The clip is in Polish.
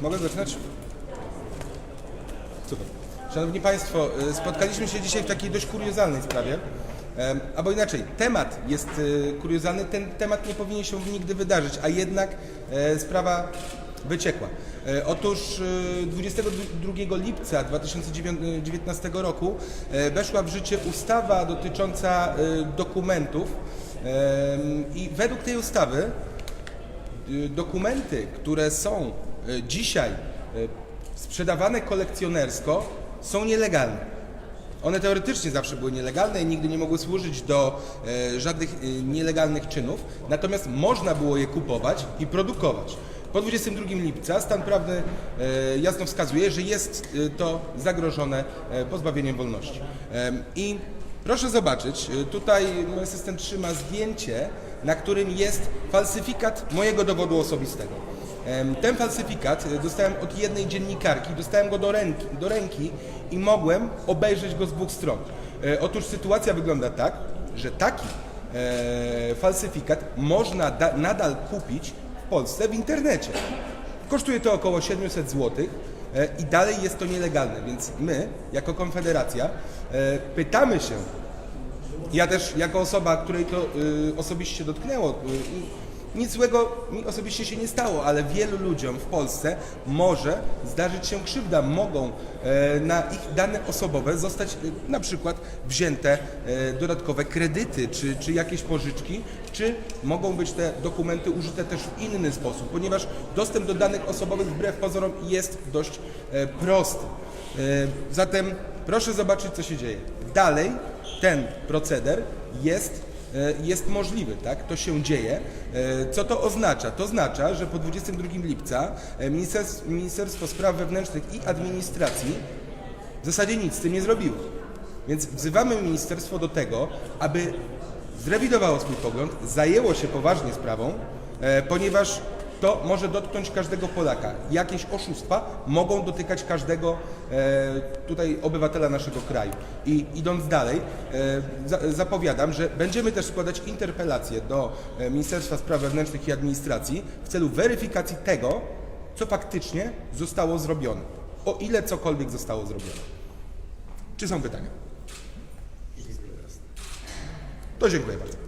Mogę zaczynać? Super. Szanowni Państwo, y, spotkaliśmy się dzisiaj w takiej dość kuriozalnej sprawie. Albo inaczej, temat jest y, kuriozalny, ten temat nie powinien się nigdy wydarzyć, a jednak e, sprawa wyciekła. E, Otóż y, 22 lipca 2019 roku e, weszła w życie ustawa dotycząca dokumentów i według tej ustawy dokumenty, które są dzisiaj sprzedawane kolekcjonersko, są nielegalne. One teoretycznie zawsze były nielegalne i nigdy nie mogły służyć do e, żadnych e, nielegalnych czynów, natomiast można było je kupować i produkować. Po 22 lipca stan prawny e, jasno wskazuje, że jest e, to zagrożone e, pozbawieniem wolności. I proszę zobaczyć, tutaj mój asystent trzyma zdjęcie, na którym jest falsyfikat mojego dowodu osobistego. Ten falsyfikat dostałem od jednej dziennikarki, dostałem go do ręki, do ręki i mogłem obejrzeć go z dwóch stron. Otóż sytuacja wygląda tak, że taki falsyfikat można da, nadal kupić w Polsce w internecie. Kosztuje to około 700 zł e, i dalej jest to nielegalne, więc my, jako Konfederacja, e, pytamy się, ja też jako osoba, której to y, osobiście dotknęło, y, nic złego mi osobiście się nie stało, ale wielu ludziom w Polsce może zdarzyć się krzywda. Mogą e, na ich dane osobowe zostać e, na przykład wzięte e, dodatkowe kredyty, czy, czy jakieś pożyczki, czy mogą być te dokumenty użyte też w inny sposób, ponieważ dostęp do danych osobowych wbrew pozorom jest dość prosty. Zatem proszę zobaczyć, co się dzieje. Dalej ten proceder jest, jest możliwy, tak? To się dzieje. E, Co to oznacza? To oznacza, że po 22 lipca e, Ministerstwo, Spraw Wewnętrznych i Administracji w zasadzie nic z tym nie zrobiło. Więc wzywamy ministerstwo do tego, aby zrewidowało swój pogląd, zajęło się poważnie sprawą, e, ponieważ to może dotknąć każdego Polaka. Jakieś oszustwa mogą dotykać każdego e, tutaj obywatela naszego kraju. I idąc dalej, e, za, zapowiadam, że będziemy też składać interpelacje do e, Ministerstwa Spraw Wewnętrznych i Administracji w celu weryfikacji tego, co faktycznie zostało zrobione. O ile cokolwiek zostało zrobione. Czy są pytania? To dziękuję bardzo.